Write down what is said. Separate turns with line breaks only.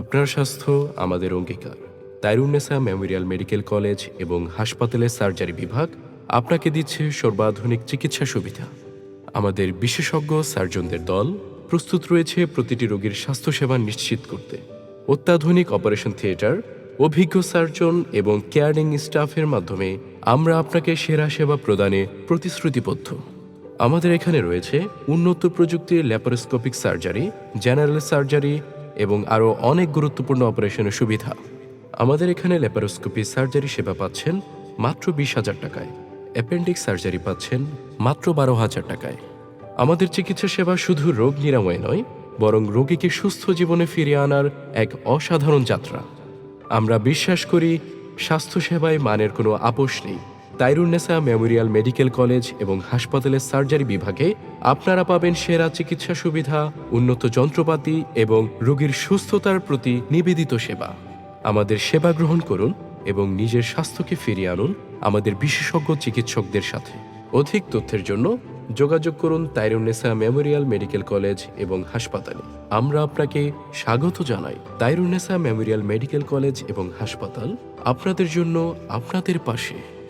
আপনার স্বাস্থ্য আমাদের অঙ্গীকার। তাইরুন্নেসা মেমোরিয়াল মেডিকেল কলেজ এবং হাসপাতালের সার্জারি বিভাগ আপনাকে দিচ্ছে সর্বাধুনিক চিকিৎসা সুবিধা। আমাদের বিশেষজ্ঞ সার্জনদের দল প্রস্তুত রয়েছে প্রতিটি রোগীর স্বাস্থ্যসেবা নিশ্চিত করতে। অত্যাধুনিক অপারেশন থিয়েটার, অভিজ্ঞ সার্জন এবং কেয়ারিং স্টাফের মাধ্যমে আমরা আপনাকে সেরা সেবা প্রদানে প্রতিশ্রুতিবদ্ধ। আমাদের এখানে রয়েছে উন্নত প্রযুক্তির ল্যাপারোস্কোপিক সার্জারি, জেনারেল সার্জারি এবং আরও অনেক গুরুত্বপূর্ণ অপারেশনের সুবিধা। আমাদের এখানে ল্যাপারোস্কোপি সার্জারি সেবা পাচ্ছেন মাত্র বিশ হাজার টাকায়। অ্যাপেন্ডিক্স সার্জারি পাচ্ছেন মাত্র বারো হাজার টাকায়। আমাদের চিকিৎসা সেবা শুধু রোগ নিরাময় নয়, বরং রোগীকে সুস্থ জীবনে ফিরিয়ে আনার এক অসাধারণ যাত্রা। আমরা বিশ্বাস করি, স্বাস্থ্যসেবায় মানের কোনো আপোষ নেই। তাইরুন্নেসা মেমোরিয়াল মেডিকেল কলেজ এবং হাসপাতালের সার্জারি বিভাগে আপনারা পাবেন সেরা চিকিৎসা সুবিধা, উন্নত যন্ত্রপাতি এবং রোগীর সুস্থতার প্রতি নিবেদিত সেবা। আমাদের সেবা গ্রহণ করুন এবং নিজের স্বাস্থ্যকে ফিরিয়ে আনুন আমাদের বিশেষজ্ঞ চিকিৎসকদের সাথে। অধিক তথ্যের জন্য যোগাযোগ করুন তাইরুন্নেসা মেমোরিয়াল মেডিকেল কলেজ এবং হাসপাতালে। আমরা আপনাকে স্বাগত জানাই। তাইরুন্নেসা মেমোরিয়াল মেডিকেল কলেজ এবং হাসপাতাল আপনাদের জন্য আপনাদের পাশে।